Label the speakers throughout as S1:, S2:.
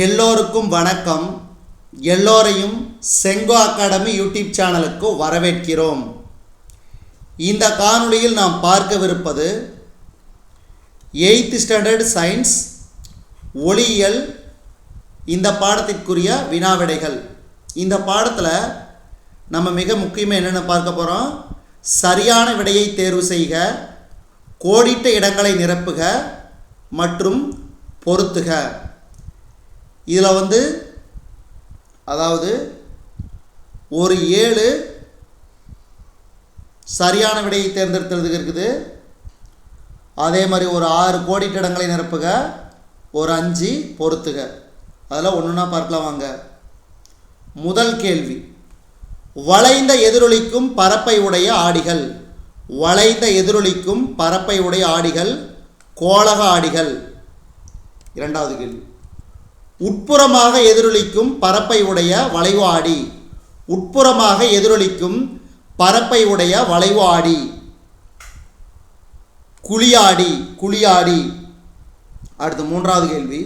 S1: எல்லோருக்கும் வணக்கம். எல்லோரையும் செங்கோ அகாடமி யூடியூப் சேனலுக்கு வரவேற்கிறோம். இந்த காணொளியில் நாம் பார்க்கவிருப்பது எயித்து ஸ்டாண்டர்ட் சயின்ஸ் ஒளியியல் இந்த பாடத்திற்குரிய வினாவிடைகள். இந்த பாடத்தில் நம்ம மிக முக்கியமாக என்னென்ன பார்க்க போகிறோம் சரியான விடையை தேர்வு செய்க கோடிட்ட இடங்களை நிரப்புக மற்றும் பொருத்துக. இதில் வந்து அதாவது ஒரு ஏழு சரியான விடையை தேர்ந்தெடுத்துறதுக்கு இருக்குது. அதே மாதிரி ஒரு ஆறு கோடிட்டடங்களை நிரப்புக ஒரு அஞ்சு பொறுத்துக. அதில் ஒன்றுனா பார்க்கலாம் வாங்க. முதல் கேள்வி. வளைந்த எதிரொலிக்கும் பரப்பை உடைய ஆடிகள். வளைந்த எதிரொலிக்கும் பரப்பை உடைய ஆடிகள் கோலக ஆடிகள். இரண்டாவது கேள்வி. உட்புறமாக எதிரொலிக்கும் பரப்பை உடைய வளைவு ஆடி. உட்புறமாக எதிரொலிக்கும் பரப்பை உடைய வளைவு ஆடி. குழியாடி குழியாடி அடுத்து மூன்றாவது கேள்வி.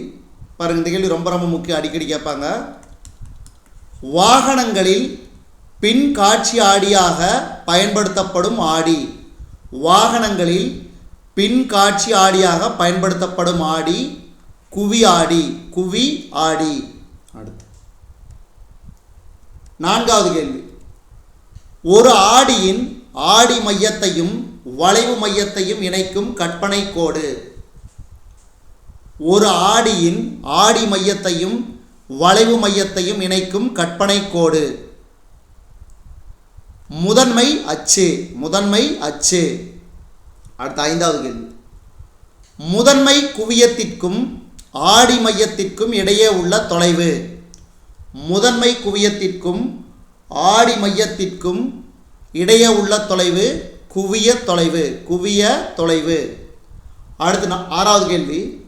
S1: பாருங்க இந்த கேள்வி ரொம்ப ரொம்ப முக்கியம். அடிக்கடி கேட்பாங்க. வாகனங்களில் பின் காட்சி ஆடியாக பயன்படுத்தப்படும் ஆடி. வாகனங்களில் பின் காட்சி ஆடியாக பயன்படுத்தப்படும் ஆடி. குவி ஆடி குவி ஆடி. அடுத்து. நான்காவது கேள்வி. ஒரு ஆடியின் ஆடி மையத்தையும் வளைவு மையத்தையும் இணைக்கும் கற்பனை கோடு. ஒரு ஆடியின் ஆடி மையத்தையும் வளைவு மையத்தையும் இணைக்கும் கற்பனை கோடு. முதன்மை அச்சு முதன்மை அச்சு. அடுத்த ஐந்தாவது கேள்வி. முதன்மை குவியத்திற்கும் ஆடி மையத்திற்கும் இடையே உள்ள தொலைவு. முதன்மை குவியத்திற்கும் ஆடி மையத்திற்கும் இடையே உள்ள தொலைவு குவிய தொலைவு குவிய தொலைவு. அடுத்து ஆறாவது கேள்வி.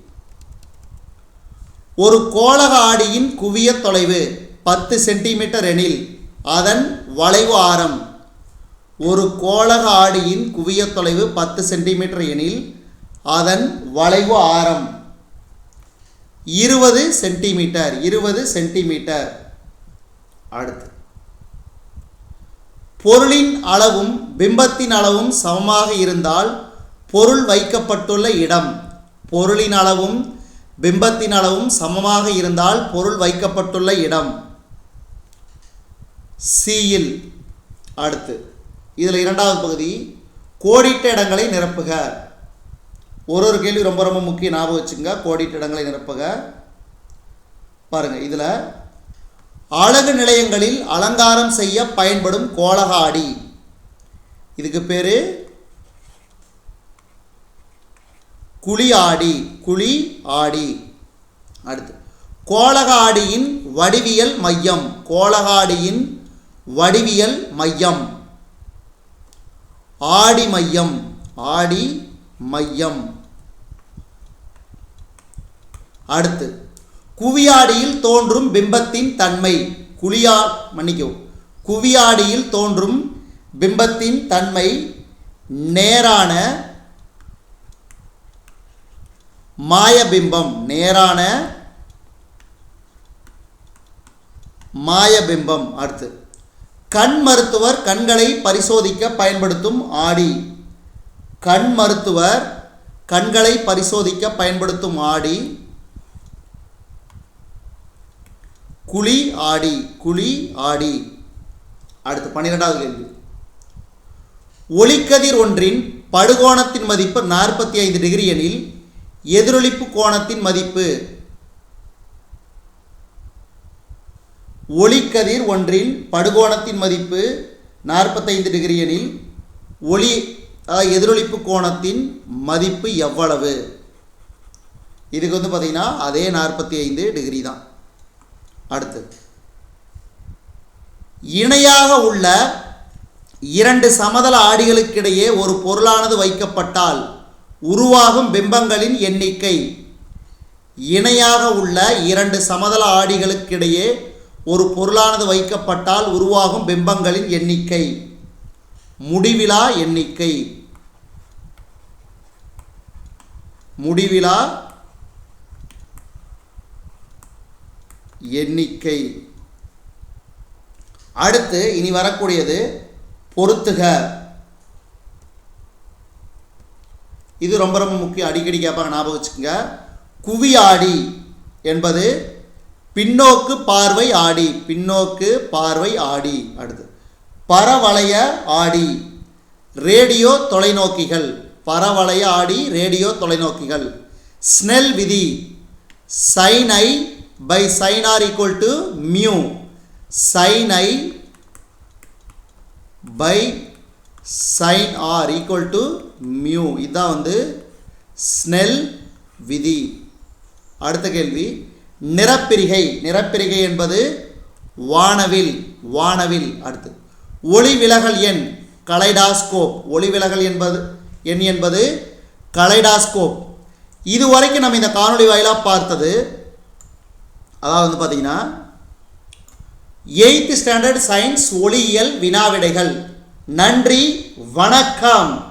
S1: ஒரு கோளக ஆடியின் குவிய தொலைவு பத்து சென்டிமீட்டர் எனில் அதன் வளைவு ஆரம். ஒரு கோளக ஆடியின் குவிய தொலைவு பத்து சென்டிமீட்டர் எனில் அதன் வளைவு ஆரம். இருபது சென்டிமீட்டர் இருபது சென்டிமீட்டர். அடுத்து. பொருளின் அளவும் பிம்பத்தின் அளவும் சமமாக இருந்தால் பொருள் வைக்கப்பட்டுள்ள இடம். பொருளின் அளவும் பிம்பத்தின் அளவும் சமமாக இருந்தால் பொருள் வைக்கப்பட்டுள்ள இடம். சியில் அடுத்து. இதில் இரண்டாவது பகுதி கோடிட்ட இடங்களை நிரப்புக. ஒரு ஒரு கேள்வி ரொம்ப ரொம்ப முக்கிய ஞாபகம் வச்சுங்க கோடிட்ட இடங்களை நிரப்புக இதில் அழகு நிலையங்களில் அலங்காரம் செய்ய பயன்படும் கோலகாடி. இதுக்கு பேர் குழி ஆடி குழி ஆடி அடுத்து கோலகாடியின் வடிவியல் மையம். கோலகாடியின் வடிவியல் மையம். ஆடி மையம். ஆடி மையம். அடுத்து குவியாடியில் தோன்றும் பிம்பத்தின் தன்மை. குழியா மன்னிக்கவும் குவியாடியில் தோன்றும் பிம்பத்தின் தன்மை நேரான மாயபிம்பம். நேரான மாயபிம்பம். அடுத்து கண் மருத்துவர் கண்களை பரிசோதிக்க பயன்படுத்தும் ஆடி. கண் மருத்துவர் கண்களை பரிசோதிக்க பயன்படுத்தும் ஆடி. குழி ஆடி குழி ஆடி. அடுத்து பன்னிரெண்டாவது கேள்வி. ஒளிக்கதிர் ஒன்றின் படுகோணத்தின் மதிப்பு நாற்பத்தி ஐந்து டிகிரி எனில் எதிரொலிப்பு கோணத்தின் மதிப்பு ஒளிக்கதிர் ஒன்றின் படுகோணத்தின் மதிப்பு நாற்பத்தைந்து டிகிரி எனில் ஒளி எதிரொலிப்பு கோணத்தின் மதிப்பு எவ்வளவு? இதுக்கு வந்து பார்த்தீங்கன்னா அதே நாற்பத்தி ஐந்து டிகிரி தான். அடுத்து. இணையாக உள்ள இரண்டு சமதள ஆடிகளுக்கிடையே ஒரு பொருளானது வைக்கப்பட்டால் உருவாகும் பிம்பங்களின் எண்ணிக்கை. இணையாக உள்ள இரண்டு சமதள ஆடிகளுக்கிடையே ஒரு பொருளானது வைக்கப்பட்டால் உருவாகும் பிம்பங்களின் எண்ணிக்கை. முடிவிலா எண்ணிக்கை. முடிவிலா எண்ணிக்கை. அடுத்து இனி வரக்கூடியது பொருத்துக. இது ரொம்ப ரொம்ப முக்கியம். அடிக்கடி கேட்பாங்க ஞாபகம் வச்சுக்கோங்க. குவியாடி என்பது பின்னோக்கு பார்வை ஆடி பின்னோக்கு பார்வை ஆடி அடுத்து. பரவளைய ஆடி ரேடியோ தொலைநோக்கிகள். பரவளைய ஆடி ரேடியோ தொலைநோக்கிகள். ஸ்னெல் விதி சைனை by sine r equal to mu sine i by sine r equal to mu இதுதான் வந்து ஸ்னெல் விதி. அடுத்த கேள்வி. நிறப்பிரிகை. நிறப்பிரிகை என்பது வானவில். வானவில். அடுத்து. ஒளி விலகல் எண். கலைடாஸ்கோப். ஒளி விலகல் என்பது எண் என்பது கலைடாஸ்கோப். இதுவரைக்கும் நம்ம இந்த காணொளி வாயிலாக பார்த்தது அதாவது வந்து பார்த்தீங்கன்னா எயித்து ஸ்டாண்டர்ட் சயின்ஸ் ஒளியியல் வினாவிடைகள். நன்றி வணக்கம்.